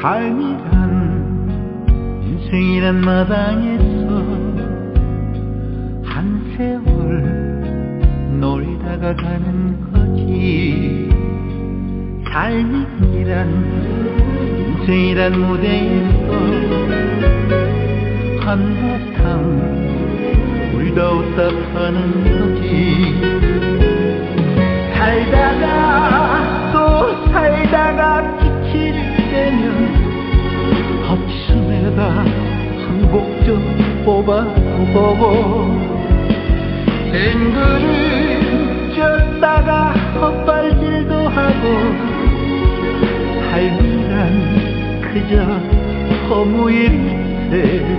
삶이란 인생이란 마당에서 한 세월 놀다가 가는 거지. 삶이란 인생이란 무대에서 한바탕 울다 웃다 가는 거지 살다가 또 살다가 빛을 깨면 헛숨에다 한곡 좀 뽑아 보고 앵글을 그저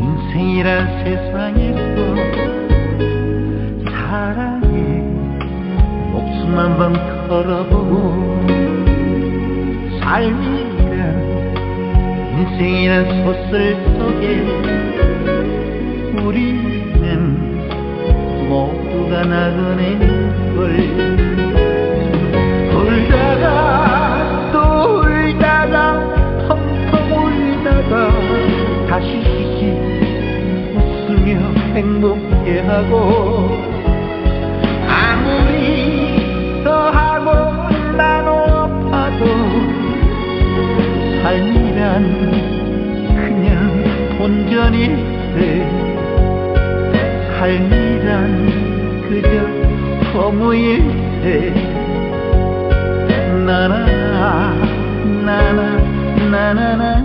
인생이란 세상에서 사랑에 목숨 한 번 걸어보고 삶이란 인생이란 소설 속에 우리는 모두가 나그네걸 행복해하고 아무리 더하고 나눠봐도 삶이란 그냥 온전일세 삶이란 그저 허무일세 나나 나나 나나나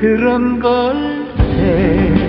그런 걸세